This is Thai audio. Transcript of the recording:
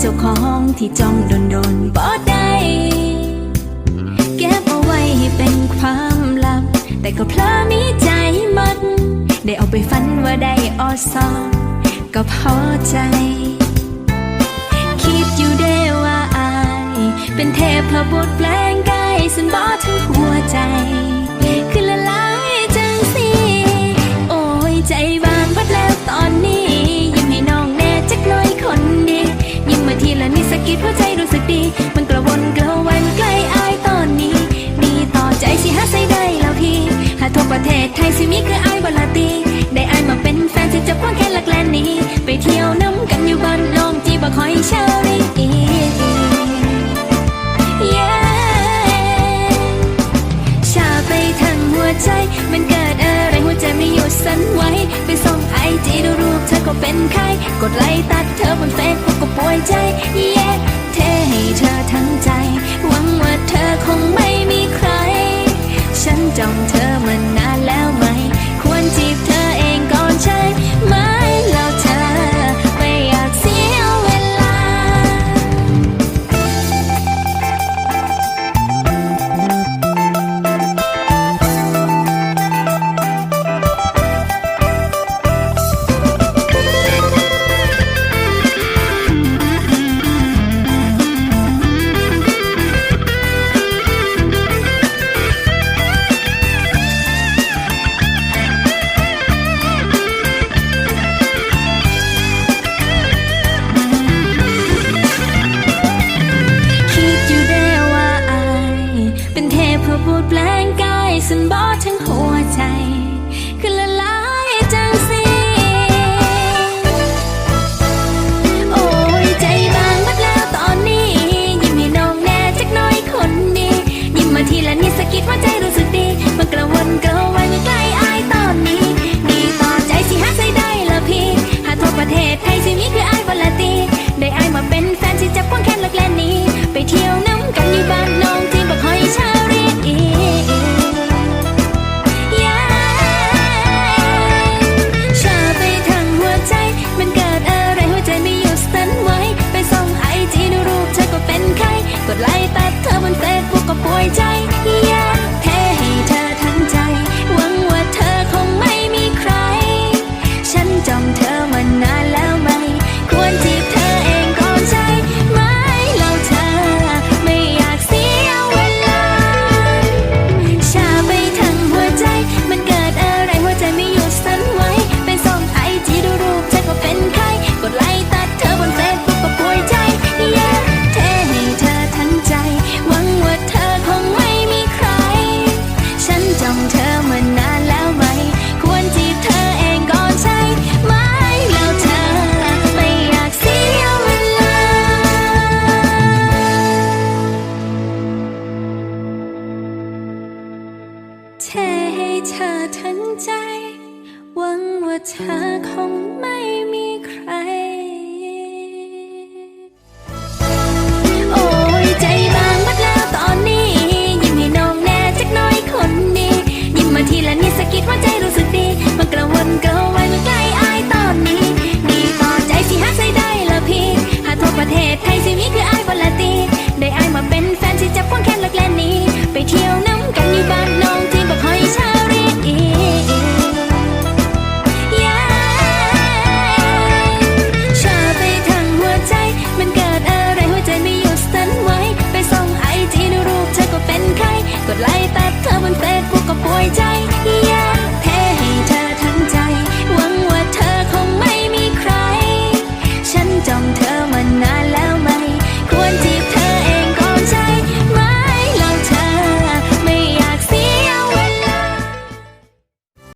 เจ้าของที่จ้องโดนโดนบ่ได้เก็บเอาไว้ให้เป็นความลับ แต่ก็เพลอมีใจมัด ได้เอาไปฝันว่าได้ออซอก็พอใจ คิดอยู่ได้ว่าอาย เป็นเทพบุตรแปลงกายสันบ่ถึงหัวใจ กิดหัวใจรู้สึกดี มันกระวนกระวายมันใกล้อายตอนนี้มีต่อใจสิหาใส่ได้แล้วพี่หาทั่วประเทศไทยสิมีคืออายวลาตีได้อายมาเป็นแฟนสิจับควงแขนลักแลนนี้ ไปเที่ยวน้ำกันอยู่บ้านนองจีบคอยเชารีชาไปทั้งหัวใจ มันเกิดอะไรหัวใจไม่หยุดสั่นไหวไปส่งไอจีดูรูปเธอก็เป็นไข้กดไลค์ตัดเธอบนเฟซบุ๊กก็ป่วยใจ ให้เธอทั้งใจ หวังว่าเธอคงไม่มีใคร